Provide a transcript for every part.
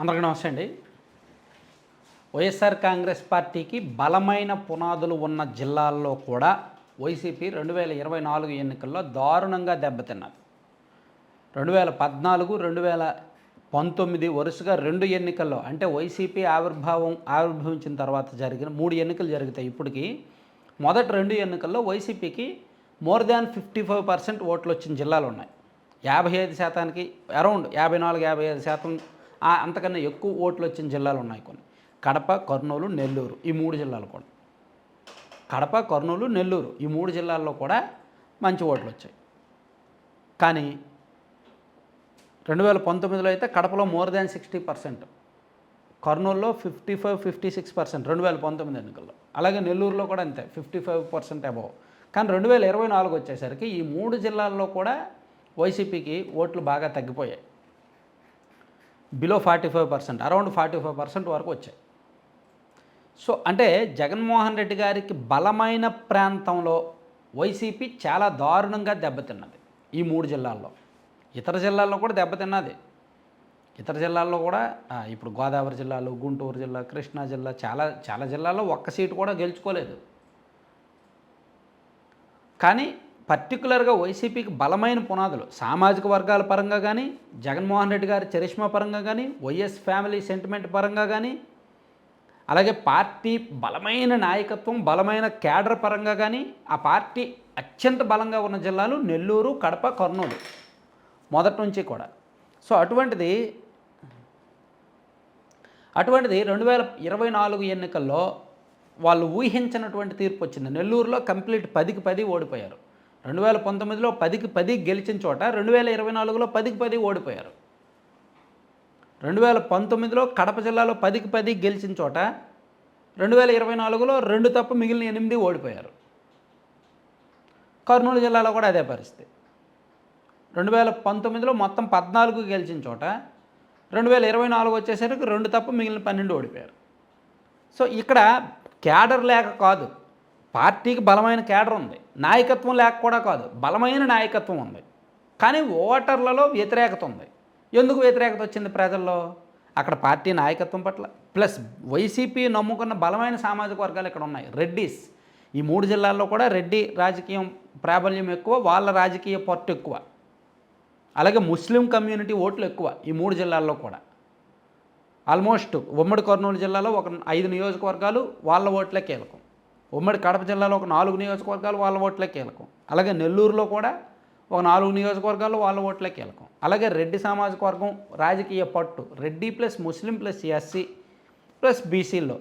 అందరికీ నమస్తే అండి. వైఎస్ఆర్ కాంగ్రెస్ పార్టీకి బలమైన పునాదులు ఉన్న జిల్లాల్లో కూడా వైసీపీ రెండు వేల ఇరవై నాలుగు ఎన్నికల్లో దారుణంగా దెబ్బతిన్నది. రెండు వేల పద్నాలుగు రెండు వేల పంతొమ్మిది వరుసగా రెండు ఎన్నికల్లో అంటే వైసీపీ ఆవిర్భావం ఆవిర్భవించిన తర్వాత జరిగిన మూడు ఎన్నికలు జరుగుతాయి. ఇప్పటికి మొదటి రెండు ఎన్నికల్లో వైసీపీకి more than fifty five percent ఓట్లు వచ్చిన జిల్లాలు ఉన్నాయి. యాభై ఐదు శాతానికి అరౌండ్ యాభై నాలుగు యాభై ఐదు శాతం అంతకన్నా ఎక్కువ ఓట్లు వచ్చిన జిల్లాలు ఉన్నాయి కొన్ని. కడప కర్నూలు నెల్లూరు ఈ మూడు జిల్లాలు కూడా. కడప కర్నూలు నెల్లూరు ఈ మూడు జిల్లాల్లో కూడా మంచి ఓట్లు వచ్చాయి. కానీ రెండు వేల పంతొమ్మిదిలో అయితే కడపలో మోర్ దాన్ సిక్స్టీ పర్సెంట్ కర్నూలులో fifty five fifty six percent రెండు వేల పంతొమ్మిది ఎన్నికల్లో. అలాగే నెల్లూరులో కూడా అంతే ఫిఫ్టీ ఫైవ్ పర్సెంట్ అబవ్. కానీ రెండు వేల ఇరవై నాలుగు వచ్చేసరికి ఈ మూడు జిల్లాల్లో కూడా వైసీపీకి ఓట్లు బాగా తగ్గిపోయాయి. Below forty five percent around forty five percent వరకు వచ్చాయి. సో అంటే జగన్మోహన్ రెడ్డి గారికి బలమైన ప్రాంతంలో వైసీపీ చాలా దారుణంగా దెబ్బతిన్నది ఈ మూడు జిల్లాల్లో. ఇతర జిల్లాల్లో కూడా దెబ్బతిన్నది. ఇతర జిల్లాల్లో కూడా ఇప్పుడు గోదావరి జిల్లాలు గుంటూరు జిల్లా కృష్ణా జిల్లా చాలా చాలా జిల్లాల్లో ఒక్క సీటు కూడా గెలుచుకోలేదు. కానీ పర్టికులర్గా వైసీపీకి బలమైన పునాదులు సామాజిక వర్గాల పరంగా కానీ జగన్మోహన్ రెడ్డి గారి చరిష్మా పరంగా కానీ వైఎస్ ఫ్యామిలీ సెంటిమెంట్ పరంగా కానీ అలాగే పార్టీ బలమైన నాయకత్వం బలమైన క్యాడర్ పరంగా కానీ ఆ పార్టీ అత్యంత బలంగా ఉన్న జిల్లాలు నెల్లూరు కడప కర్నూలు మొదటి నుంచి కూడా. సో అటువంటిది అటువంటిది రెండు వేల ఇరవై నాలుగు ఎన్నికల్లో వాళ్ళు ఊహించినటువంటి తీర్పు వచ్చింది. నెల్లూరులో కంప్లీట్ పదికి పది ఓడిపోయారు. రెండు వేల పంతొమ్మిదిలో పదికి పది గెలిచిన చోట రెండు వేల ఇరవై నాలుగులో పదికి పది ఓడిపోయారు. రెండు వేల పంతొమ్మిదిలో కడప జిల్లాలో పదికి పది గెలిచిన చోట రెండు వేల ఇరవై నాలుగులో రెండు తప్ప మిగిలిన ఎనిమిది ఓడిపోయారు. కర్నూలు జిల్లాలో కూడా అదే పరిస్థితి. రెండు వేల పంతొమ్మిదిలో మొత్తం పద్నాలుగు గెలిచిన చోట రెండు వేల ఇరవై నాలుగు వచ్చేసరికి రెండు తప్ప మిగిలిన పన్నెండు ఓడిపోయారు. సో ఇక్కడ క్యాడర్ లేక కాదు. పార్టీకి బలమైన కేడర్ ఉంది. నాయకత్వం లేక కూడా కాదు బలమైన నాయకత్వం ఉంది. కానీ ఓటర్లలో వ్యతిరేకత ఉంది. ఎందుకు వ్యతిరేకత వచ్చింది ప్రజల్లో? అక్కడ పార్టీ నాయకత్వం పట్ల. ప్లస్ వైసీపీ నమ్ముకున్న బలమైన సామాజిక వర్గాలు ఇక్కడ ఉన్నాయి. రెడ్డిస్. ఈ మూడు జిల్లాల్లో కూడా రెడ్డి రాజకీయం ప్రాబల్యం ఎక్కువ వాళ్ళ రాజకీయ పట్టు ఎక్కువ. అలాగే ముస్లిం కమ్యూనిటీ ఓట్లు ఎక్కువ ఈ మూడు జిల్లాల్లో కూడా. ఆల్మోస్ట్ ఉమ్మడి కర్నూలు జిల్లాలో ఒక ఐదు నియోజకవర్గాలు వాళ్ళ ఓట్లే కీలకం. ఉమ్మడి కడప జిల్లాలో ఒక నాలుగు నియోజకవర్గాలు వాళ్ళ ఓట్లే కీలకం. అలాగే నెల్లూరులో కూడా ఒక నాలుగు నియోజకవర్గాలు వాళ్ళ ఓట్లే కీలకం. అలాగే రెడ్డి సామాజిక వర్గం రాజకీయ పట్టు Reddy plus Muslim plus SC plus బీసీల్లో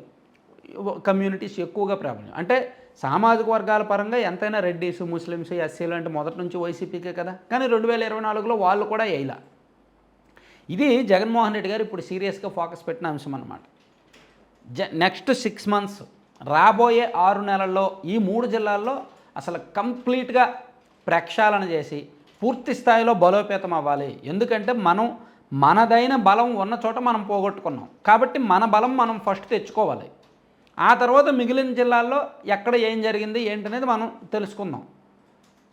కమ్యూనిటీస్ ఎక్కువగా ప్రాబ్లం. అంటే సామాజిక వర్గాల పరంగా ఎంతైనా రెడ్డిస్ ముస్లిమ్స్ ఎస్సీలు అంటే మొదటి నుంచి వైసీపీకే కదా. కానీ రెండు వేల ఇరవై నాలుగులో వాళ్ళు కూడా వేయలా ఇది జగన్మోహన్ రెడ్డి గారు ఇప్పుడు సీరియస్గా ఫోకస్ పెట్టిన అంశం అన్నమాట. జ నెక్స్ట్ సిక్స్ మంత్స్ రాబోయే ఆరు నెలల్లో ఈ మూడు జిల్లాల్లో అసలు కంప్లీట్గా ప్రక్షాళన చేసి పూర్తి స్థాయిలో బలోపేతం అవ్వాలి. ఎందుకంటే మనం మనదైన బలం ఉన్న చోట మనం పోగొట్టుకున్నాం. కాబట్టి మన బలం మనం ఫస్ట్ తెచ్చుకోవాలి. ఆ తర్వాత మిగిలిన జిల్లాల్లో ఎక్కడ ఏం జరిగింది ఏంటనేది మనం తెలుసుకుందాం.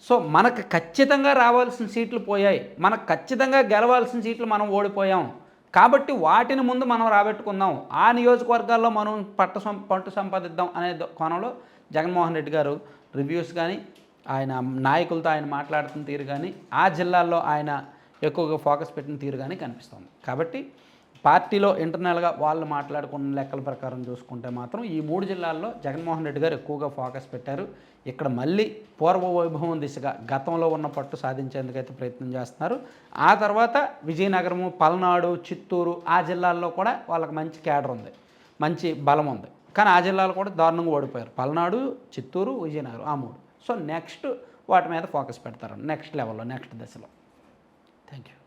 సో మనకు ఖచ్చితంగా రావాల్సిన సీట్లు పోయాయి. మనకు ఖచ్చితంగా గెలవాల్సిన సీట్లు మనం ఓడిపోయాం. కాబట్టి వాటిని ముందు మనం రాబెట్టుకుందాం. ఆ నియోజకవర్గాల్లో మనం పట్టు సం పట్టు సంపాదిద్దాం అనే కోణంలో జగన్మోహన్ రెడ్డి గారు రివ్యూస్ కానీ ఆయన నాయకులతో ఆయన మాట్లాడుతున్న తీరు కానీ ఆ జిల్లాల్లో ఆయన ఎక్కువగా ఫోకస్ పెట్టిన తీరు కానీ కనిపిస్తుంది. కాబట్టి పార్టీలో ఇంటర్నల్గా వాళ్ళు మాట్లాడుకున్న లెక్కల ప్రకారం చూసుకుంటే మాత్రం ఈ మూడు జిల్లాల్లో జగన్మోహన్ రెడ్డి గారు ఎక్కువగా ఫోకస్ పెట్టారు. ఇక్కడ మళ్ళీ పూర్వ వైభవం దిశగా గతంలో ఉన్న పట్టు సాధించేందుకైతే ప్రయత్నం చేస్తున్నారు. ఆ తర్వాత విజయనగరము పల్నాడు చిత్తూరు ఆ జిల్లాల్లో కూడా వాళ్ళకి మంచి క్యాడర్ ఉంది మంచి బలం ఉంది. కానీ ఆ జిల్లాలు కూడా దారుణంగా ఓడిపోయారు. పల్నాడు చిత్తూరు విజయనగరం ఆ మూడు. సో నెక్స్ట్ వాటి మీద ఫోకస్ పెడతారు నెక్స్ట్ లెవెల్లో నెక్స్ట్ దశలో. Thank you